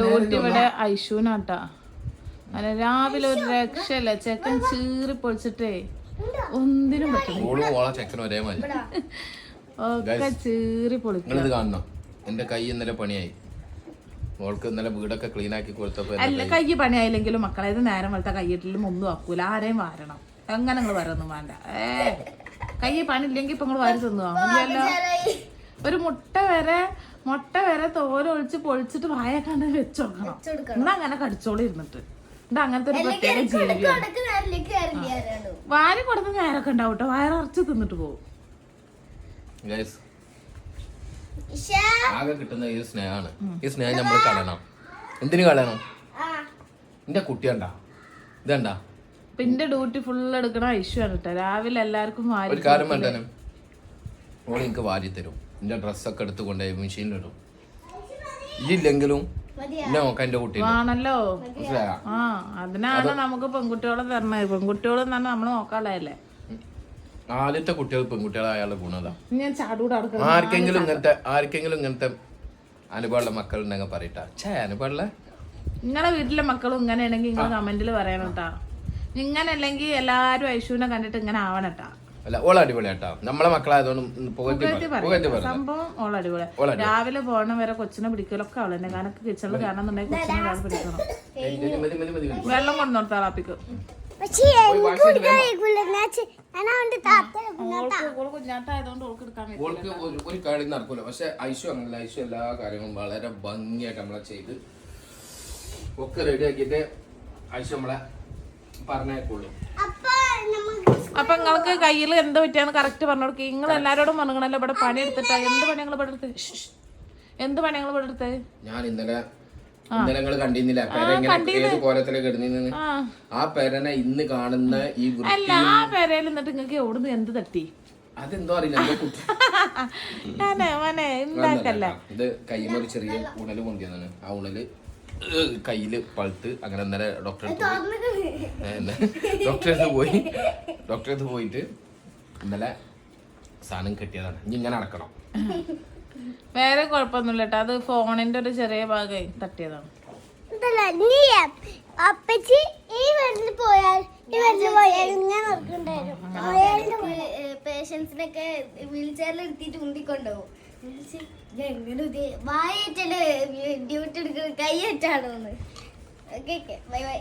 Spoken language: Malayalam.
ഡോട്ടി ഇവിടെ ഐശൂനാട്ടാ അല്ല രാവിലെ ഒരു രക്ഷല്ല ചെക്കൻ ചീറി പൊളിച്ചിട്ടേ ഒന്നിനും പറ്റില്ല ഒക്കെ ചീറി പൊളിക്കണം എന്റെ കൈ ഇന്നലെ പണിയായി. ഓൾക്ക് ഇന്നലെ വീടൊക്കെ ക്ലീൻ ആക്കി കൊടുത്തപ്പോ എന്റെ അല്ല കൈ. പണിയായില്ലെങ്കിലും മക്കളെ ഇത് നേരം വളർത്ത കൈയിട്ടിലും ഒന്നും ആക്കൂല. ആരെയും വാരണം. എങ്ങനെ നിങ്ങൾ വരൊന്നും വേണ്ട. ഏ കൈ പണിയില്ലെങ്കിൽ ഇപ്പൊ നിങ്ങൾ വാരി തിന്നു ഇല്ലല്ലോ. ഒരു മുട്ട വരെ മുട്ട വരെ തോലൊഴിച്ച് പൊളിച്ചിട്ട് വായ കണ്ട് വെച്ചോക്കണം. എന്നാ അങ്ങനെ കടിച്ചോളി ഇരുന്നിട്ട് എന്താ അങ്ങനത്തെ ഒരു പ്രത്യേക ജീവിയാണ്. വാര കൊടുത്ത് ഞാനൊക്കെ നേരൊക്കെ ഉണ്ടാവും കേട്ടോ വയററച്ച് തിന്നിട്ട് പോകും. ആകെ കിട്ടുന്ന ഈ സ്നേഹമാണ്. ഈ സ്നേഹം നമ്മൾ കളയണം. എന്തിനു കളയണം? എന്റെ കുട്ടിയണ്ടാ ഇതണ്ട പിന്നെ ഡ്യൂട്ടി ഫുൾ എടുക്കണ ഇഷ്യൂ ആണ് കേട്ടോ രാവിലെ എല്ലാവർക്കും വാരി ഒരു കാര്യം വേണ്ടനും എനിക്ക് വാരി തരും. എന്റെ ഡ്രസ്സൊക്കെ എടുത്ത് കൊണ്ടുപോയി മെഷീനിലിടും. ഇല്ലെങ്കിലും എന്നെ കുട്ടി ആണല്ലോ ആ അതിനാണ് നമുക്ക് പെൺകുട്ടികളെ പെൺകുട്ടികൾ നോക്കാനുള്ളതല്ലേ? ആദ്യത്തെ കുട്ടികൾ പെൺകുട്ടികളായുള്ള ഗുണതാ. ഞാൻ ചാടൂടെ ആർക്കെങ്കിലും ഇങ്ങനത്തെ ആർക്കെങ്കിലും ഇങ്ങനത്തെ അനുഭവമുള്ള മക്കൾ ഉണ്ടെങ്കിൽ പറയട്ടാ. അനുഭവമുള്ള നിങ്ങളെ വീട്ടിലെ മക്കളും ഇങ്ങനെ ഉണ്ടെങ്കിൽ നിങ്ങൾ കമന്റിൽ പറയണം കേട്ടാ ഇങ്ങനെ അല്ലെങ്കിൽ എല്ലാരും ഐശുവിനെ കണ്ടിട്ട് ഇങ്ങനെ ആവണട്ടാ അല്ല ഓൾ അടിപൊളിയാട്ടോ നമ്മളെ മക്കളായതുകൊണ്ട് പുകഴ്ത്തി പറ- പറഞ്ഞു സംഭവം ഓൾ അടിപൊളി. രാവിലെ പോകണം വരെ കൊച്ചിനെ പിടിക്കലൊക്കെ അവൾ തന്നെ. കാരണം കിച്ചണിൽ കാണുന്നുണ്ടെങ്കിൽ കൊച്ചിനെ ഒരാൾ പിടിക്കണം. വെള്ളം ഓൾക്ക് പറ്റും ഓൾക്ക് ഒരു ഒരു കാര്യം നടക്കൂല. പക്ഷെ ഐശു അങ്ങനെ ഐശു എല്ലാ കാര്യങ്ങളും വളരെ ഭംഗിയായിട്ട് നമ്മളെ ചെയ്ത് ഒക്കെ റെഡി ആക്കിയിട്ട് ഐശു നമ്മളെ പറഞ്ഞേക്കുള്ളൂ അപ്പൊ നിങ്ങൾക്ക് കയ്യിൽ എന്ത് പറ്റിയാന്ന് കറക്റ്റ് പറഞ്ഞു കൊടുക്കുക നിങ്ങൾ എല്ലാരോടും പറഞ്ഞല്ലോ ഇവിടെ പണി എടുത്തിട്ടാ എന്ത് പണി ഞങ്ങൾ ഇവിടെ എടുത്ത്. എന്ത് പണി ഞങ്ങൾ ഇവിടെ എടുത്ത്? ഞാൻ ഇന്നലെ ഇന്നലെ നിങ്ങൾ കണ്ടിരുന്നില്ല പെര ഇങ്ങനെ ഏത് കോലത്തിലെ കിടന്നിന്ന്? ആ. ആ പെരനെ ഇന്ന് കാണുന്ന ഈ അല്ല ആ പെരയിൽ നിന്നിട്ട് നിങ്ങൾക്ക് എവിടുന്ന് എന്ത് തട്ടി? അതെന്തോ അറിയില്ല എന്റെ കുട്ടി. ഞാനേ ഇത് ചെറിയ ഉണൽ പൊന്തിയതാണ്. ആ ഉണൽ കയ്യിൽ പഴുത്ത്. അങ്ങനെ ഇന്നലെ പോയി. ഡോക്ടറെ അടുത്ത് പോയി. ഡോക്ടറെ അടുത്ത് പോയിട്ട് ഇന്നലെ സാധനം കെട്ടിയതാണ്. ഇനി ഇങ്ങനെ അടക്കണം വേറെ കുഴപ്പമൊന്നുമില്ല കേട്ടോ. അത് ഫോണിന്റെ ഒരു ചെറിയ ഭാഗമായി തട്ടിയതാണ്. അപ്പച്ചി ഈ വീട്ടിൽ പോയാൽ ഈ വീട്ടിൽ പോയാൽ ഇങ്ങനെ നോക്കണ്ടായിരുന്നു പേഷ്യൻസിനൊക്കെ വീൽ ചെയറിൽ എടുത്തിട്ട് ഉണ്ടിക്കൊണ്ടുപോകും എങ്ങനെ വായിട്ടല്ലേ ഡ്യൂട്ടി എടുക്കുന്നത് കൈ വെച്ചാണോ ഓക്കെ ഓക്കെ. Bye bye.